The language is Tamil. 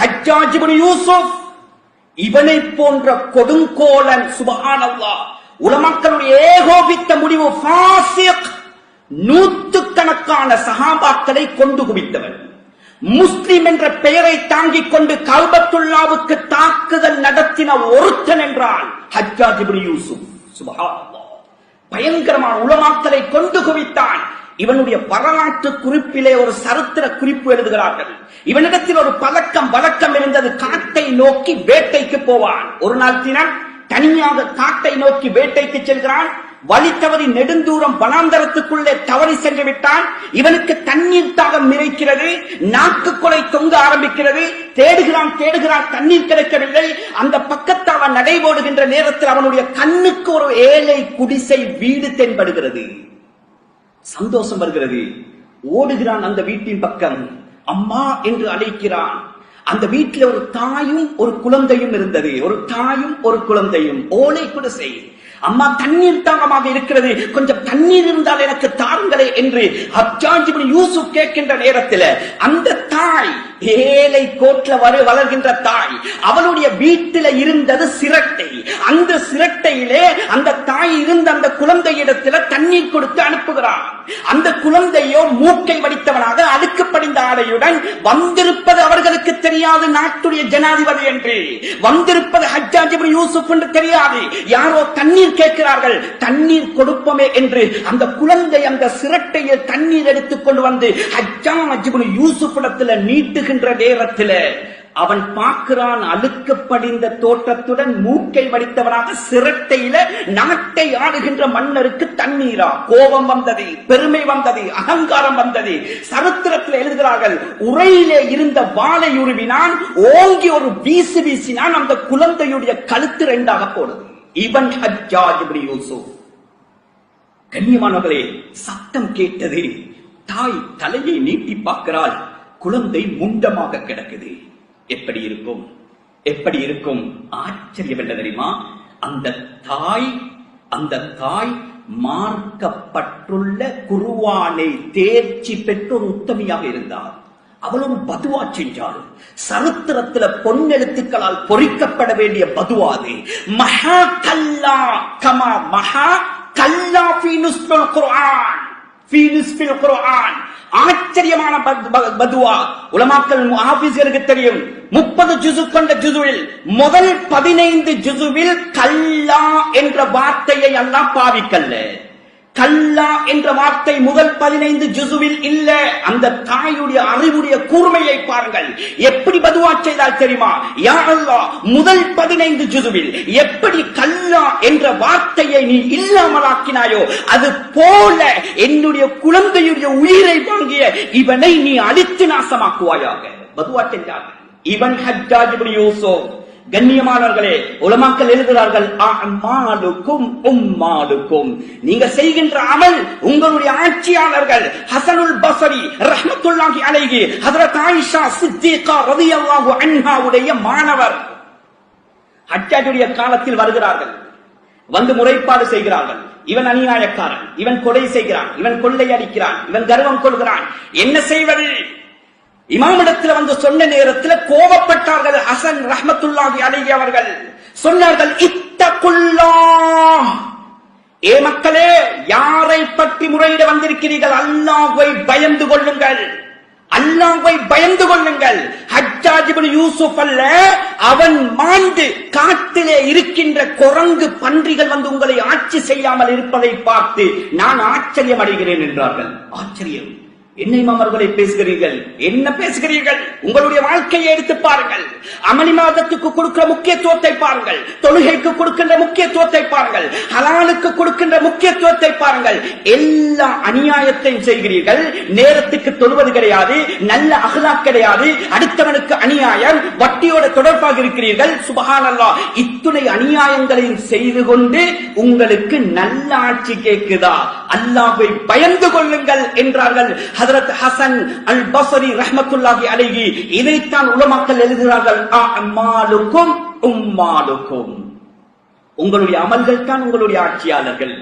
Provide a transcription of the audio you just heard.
ஹஜ்ஜாஜிபன் யூசுப். இவனை போன்ற கொடுங்கோலன் சுபஹானல்லா. உலமக்களுடைய ஏகோபித்த முடிவு நூத்து கணக்கான சகாபாக்களை கொண்டு குவித்தவன். முஸ்லிம் என்ற பெயரை தாங்கிக் கொண்டு கல்பத்துல்லாவுக்கு தாக்குதல் நடத்தின ஒருத்தன் என்றால் ஹஜ்ஜாஜ் யூசுப். சுபஹானல்லாஹ் பயங்கரமான உலமாக்களை கொண்டு குவித்தான். இவனுடைய வரலாற்று குறிப்பிலே ஒரு சரித்திர குறிப்பு எழுதுகிறார்கள். இவனிடத்தில் ஒரு பழக்கம் வழக்கம் இருந்தது. காட்டை நோக்கி வேட்டைக்கு போவான். ஒரு நாள் தினம் தனியாக காட்டை நோக்கி வேட்டைக்கு செல்கிறான். வழி தவறி நெடுந்தூரம் வனாந்தரத்துக்குள்ளே தவறி சென்று விட்டான். இவனுக்கு தண்ணீர் தாகம் நிறைக்கிறது. நாக்கு கொலை தொங்க ஆரம்பிக்கிறது. தேடுகிறான் தேடுகிறான். தண்ணீர் கிடைக்கவில்லை. அந்த பக்கத்தில் அவன் நடைபோடுகின்ற நேரத்தில் அவனுடைய கண்ணுக்கு ஒரு ஏழை குடிசை வீடு தென்படுகிறது. சந்தோஷம் வருகிறது. ஓடுகிறான் அந்த வீட்டின் பக்கம். அம்மா என்று அழைக்கிறான். அந்த வீட்டில் ஒரு தாயும் ஒரு குழந்தையும் இருந்தது. ஒரு தாயும் ஒரு குழந்தையும். ஓலை குடிசை அம்மா தண்ணீர் தாகமாக இருக்கிறது. கொஞ்சம் தண்ணீர் இருந்தால் எனக்கு தாருங்களே என்று அப்ஜாஜிபின் யூசுப் கேட்கின்ற நேரத்தில் அந்த தாய் ஏழை கோட்ல வரு வளர்கின்ற தாய் அவளுடைய வீட்டில இருந்தது சிரட்டை. அந்த சிரட்டையிலே அந்த தாய் இருந்த அந்த குழந்தையிடத்துல தண்ணீர் கொடுத்து அனுப்புகிறான். அந்த குழந்தையோ மூக்கை வடித்தவனாக அழுக்கு படிந்த ஆடையுடன் வந்திருப்பது அவர்களுக்கு தெரியும். தெரியாது நாட்டுடைய ஜனாதிபதி என்று. வந்திருப்பது ஹஜ்ஜாஜிபி யூசுப் என்று தெரியாது. யாரோ தண்ணீர் கேட்கிறார்கள் தண்ணீர் கொடுப்போமே என்று. அந்த குழந்தை அந்த சிரட்டையில் தண்ணீர் எடுத்துக்கொண்டு வந்து ஹஜ்ஜாஜிபி யூசுப் இடத்துல நீட்டுகின்ற நேரத்தில் அவன் பார்க்கிறான் அழுக்கு படிந்த தோட்டத்துடன் மூக்கை வடித்தவனாக சிரட்டையில நாட்டை ஆடுகின்ற மன்னருக்கு தண்ணீரா? கோபம் வந்தது பெருமை வந்தது அகங்காரம் வந்தது. சரித்திரத்தில் எழுதுகிறார்கள் உரையிலே இருந்த வாழை உருவினான் ஓங்கி ஒரு வீசு வீசினான் அந்த குழந்தையுடைய கழுத்து ரெண்டாக போனது. இவன் ஹஜ்ஜாஜ் இப்னு யூசுப். கண்ணியமானவர்களே சத்தம் கேட்டது தாய் தலையை நீட்டி பார்க்கிறாள் குழந்தை முண்டமாக கிடக்குது. எப்படி இருக்கும்? எப்படி இருக்கும்? ஆச்சரியம் என்ன தெரியுமா? அந்த தாய் அந்த தாய் மார்க்கப்பட்டுள்ள குருவானை தேர்ச்சி பெற்ற ஒரு உத்தமியாக இருந்தார். அவளும் பதுவா செஞ்சாள் சரித்திரத்துல பொன்னெழுத்துக்களால் பொறிக்கப்பட வேண்டிய பதுவா அது. மகா கல்லா கமா மகா கல்லா குரான் ஆச்சரியமான பத்- ப- பதுவா உலமாக்கள் ஆபீசருக்கு தெரியும் முப்பது ஜுசு கொண்ட ஜுசுவில் முதல் பதினைந்து ஜுசுவில் கல்லா என்ற வார்த்தையை எல்லாம் பாவிக்கல்ல கல்லா என்ற வார்த்தை முதல் பதினைந்து ஜுசுவில் இல்ல. அந்த தாயுடைய அறிவுடைய கூர்மையை பாருங்கள். எப்படி பதுவா செய்தால் தெரியுமா? யா அல்லா முதல் பதினைந்து ஜுசுவில் எப்படி கல்லா என்ற வார்த்தையை நீ இல்லாமலாக்கினாயோ அது போல என்னுடைய குழந்தையுடைய உயிரை வாங்கிய இவனை நீ அழித்து நாசமாக்குவாயாக. பதுவா செஞ்சார்கள். இவன் ஹஜ்ஜாஜ் யூசோ கண்ணியமானவர்களே உலமாக்கள் எழுதுகிறார்கள் உம்மாலுக்கும். நீங்க செய்கின்ற அமல் உங்களுடைய ஆட்சியாளர்கள் ஹசனுல் பசரி ரஹமத்துல்லாஹி அலைஹி ஹஜரத் ஆயிஷா சித்திகா ரலியல்லாஹு அன்ஹாவுடைய மாணவர். ஹஜ்ஜாஜுடைய காலத்தில் வருகிறார்கள். வந்து முறைப்பாடு செய்கிறார்கள். இவன் அநியாயக்காரன் இவன் கொலை செய்கிறான் இவன் கொள்ளை அடிக்கிறான் இவன் கர்வம் கொள்கிறான். என்ன செய்வது? இமாமிடத்தில் வந்து சொன்ன நேரத்தில் கோபப்பட்டார்கள் ஹசன் ரஹமத்துல்லாஹி அலைஹி அவர்கள். சொன்னார்கள் இத்தகுல்லா ஏ மக்களே யாரை பற்றி முறையிட வந்திருக்கிறீர்கள்? அல்லாஹ்வை பயந்து கொள்ளுங்கள். அல்லாஹ்வை பயந்து கொள்ளுங்கள். ஹஜ்ஜாஜ் இப்னு யூசுப் அல்ல அவன் மாண்டு காட்டிலே இருக்கின்ற குரங்கு பன்றிகள் வந்து உங்களை ஆட்சி செய்யாமல் இருப்பதை பார்த்து நான் ஆச்சரியம் அடைகிறேன் என்றார்கள். ஆச்சரியம். என்ன இமாம் பேசுகிறீர்கள்? என்ன பேசுகிறீர்கள்? உங்களுடைய வாழ்க்கையை எடுத்து பாருங்கள். அமளி மாதத்துக்கு கொடுக்கிற முக்கியத்துவத்தை பாருங்கள். தொழுகைக்கு கொடுக்கின்ற முக்கியத்துவத்தை பாருங்கள். ஹலாலுக்கு கொடுக்கின்ற முக்கியத்துவத்தை பாருங்கள். எல்லா அநியாயத்தையும் செய்கிறீர்கள். நேரத்துக்கு தொழுவது கிடையாது. நல்ல அகலா கிடையாது. அடுத்தவனுக்கு அநியாயம். வட்டியோட தொடர்பாக இருக்கிறீர்கள். சுபகானல்லா இத்துணை அநியாயங்களையும் செய்து கொண்டு உங்களுக்கு நல்ல ஆட்சி கேட்குதா? அல்லாவை பயந்து கொள்ளுங்கள் என்றார்கள். ஹசரத் ஹசன் அல் பசரி ரஹமத்துல்லாஹி அலைஹி இதைத்தான் உலமாக்கள் எழுதுகிறார்கள் அம்மாலுக்கும் உம்மாலுக்கும். உங்களுடைய அமல்கள் தான் உங்களுடைய ஆட்சியாளர்கள்.